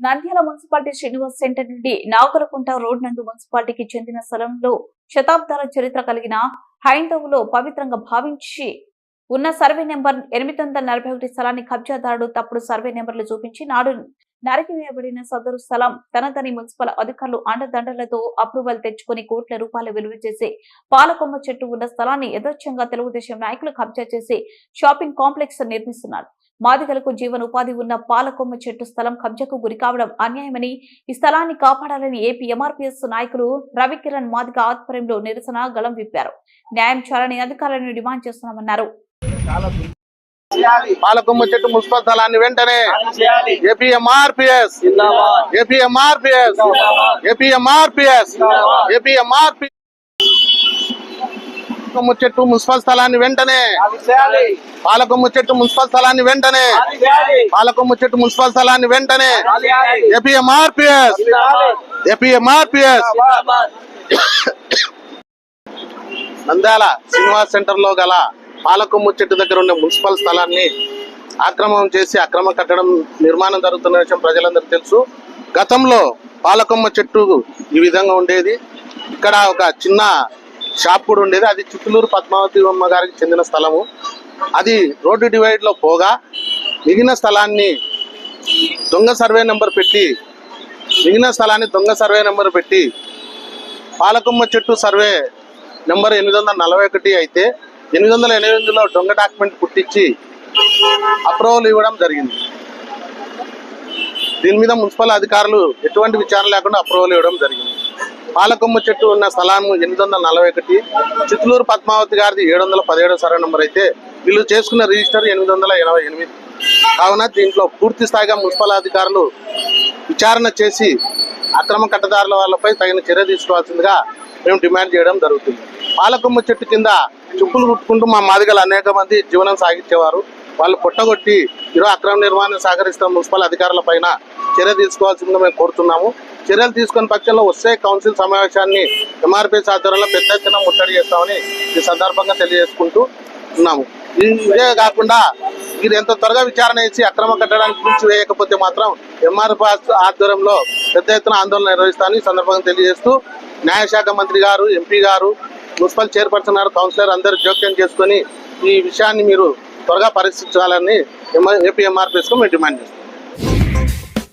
Nandyal municipality Srinivas centre నుండి నాగలకుంట road నందు మున్సిపాలిటీకి చెందిన స్థలంలో శతాబ్దాల చరిత్ర కలిగిన హైందవులో పవిత్రంగా భావించి ఉన్న సర్వే నెంబర్ ఎనిమిది వందల నలభై ఒకటి స్థలాన్ని కబ్జాదారుడు తప్పుడు సర్వే నెంబర్లు చూపించి నాడు నరికివేయబడిన సదరు స్థలం తనదని మున్సిపల్ అధికారులు అండదండలతో అప్రూవల్ తెచ్చుకుని కోట్ల రూపాయలు విలువ చేసి పాలకొమ్మ చెట్టు ఉన్న స్థలాన్ని యథేచ్ఛంగా తెలుగుదేశం నాయకులు కబ్జా చేసి షాపింగ్ కాంప్లెక్స్ నిర్మిస్తున్నారు. మాదిగలకు జీవనోపాధి ఉన్న పాలకొమ్మ చెట్టు స్థలం కబ్జాకు గురి కావడం అన్యాయమని ఈ స్థలాన్ని కాపాడాలని ఏపీ ఎంఆర్పీఎస్ నాయకులు రవికిరణ్ మాదిగ ఆధ్వర్యంలో నిరసన గళం విప్పారు. న్యాయం చేయాలని అధికారులను డిమాండ్ చేస్తున్నామన్నారు. పాలకొమ్మ చెట్టు మున్సిపల్ స్థలాన్ని వెంటనే ఏపీఎంఆర్పిఎస్ ఏపీఎంఆర్పిఎస్ ఏపీఎంఆర్పిఎస్ ఏపీఎంఆర్పి పాలకొమ్మ చెట్టు మున్సిపల్ స్థలాన్ని వెంటనే. పాలకొమ్మ చెట్టు మున్సిపల్ స్థలాన్ని వెంటనే. పాలకొమ్మ చెట్టు మున్సిపల్ స్థలాన్ని వెంటనే. ఏపీఎంఆర్పిఎస్. ఏపీఎంఆర్పిఎస్. నంద్యాల శ్రీనివాస్ సెంటర్లో గల పాలకొమ్ము చెట్టు దగ్గర ఉన్న మున్సిపల్ స్థలాన్ని ఆక్రమణం చేసి అక్రమ కట్టడం నిర్మాణం జరుగుతున్న విషయం ప్రజలందరికీ తెలుసు. గతంలో పాలకొమ్మ చెట్టు ఈ విధంగా ఉండేది. ఇక్కడ ఒక చిన్న షాప్ కూడా ఉండేది. అది చిత్తూరు పద్మావతి అమ్మ గారికి చెందిన స్థలము. అది రోడ్డు డివైడ్లో పోగా మిగిలిన స్థలాన్ని దొంగ సర్వే నెంబర్ పెట్టి మిగిలిన స్థలాన్ని దొంగ సర్వే నెంబర్ పెట్టి పాలకొమ్మ చెట్టు సర్వే నెంబర్ ఎనిమిది వందల నలభై ఒకటి అయితే ఎనిమిది వందల ఎనిమిదిలో దొంగ డాక్యుమెంట్ పుట్టించి అప్రూవల్ ఇవ్వడం జరిగింది. దీని మీద మున్సిపల్ అధికారులు ఎటువంటి విచారణ లేకుండా అప్రూవల్ ఇవ్వడం జరిగింది. పాలకొమ్మ చెట్టు ఉన్న స్థలం ఎనిమిది వందల నలభై ఒకటి చిత్తూరు పద్మావతి గారిది ఏడు వందల పదిహేడు సర్వే నెంబర్ అయితే వీళ్ళు చేసుకున్న రిజిస్టర్ ఎనిమిది వందల ఎనభై ఎనిమిది. కావున దీంట్లో పూర్తి స్థాయిగా మున్సిపల్ అధికారులు విచారణ చేసి అక్రమ కట్టదారుల వాళ్ళపై తగిన చర్య తీసుకోవాల్సిందిగా మేము డిమాండ్ చేయడం జరుగుతుంది. పాలకొమ్మ చెట్టు కింద చెప్పులు కుట్టుకుంటూ మా మాదిగలు అనేక మంది జీవనం సాగించేవారు. వాళ్ళు పొట్టగొట్టి ఈరోజు అక్రమ నిర్మాణం సహకరిస్తున్న మున్సిపల్ అధికారుల పైన చర్య తీసుకోవాల్సిందిగా మేము కోరుతున్నాము. చర్యలు తీసుకున్న పక్షంలో వస్తే కౌన్సిల్ సమావేశాన్ని ఎంఆర్పీఎస్ ఆధ్వర్యంలో పెద్ద ఎత్తున ముట్టడి చేస్తామని ఈ సందర్భంగా తెలియజేసుకుంటూ ఉన్నాము. ఇదే కాకుండా మీరు ఎంత త్వరగా విచారణ చేసి అక్రమ కట్టడానికి పిలిచి వేయకపోతే మాత్రం ఎంఆర్పీ ఆధ్వర్యంలో పెద్ద ఎత్తున ఆందోళన నిర్వహిస్తామని సందర్భంగా తెలియజేస్తూ న్యాయశాఖ మంత్రి గారు ఎంపీ గారు మున్సిపల్ చైర్పర్సన్ గారు కౌన్సిలర్ అందరూ జోక్యం చేసుకొని ఈ విషయాన్ని మీరు త్వరగా పరిశీలించాలని ఏపీ ఎంఆర్పీఎస్కు మేము డిమాండ్ చేస్తాం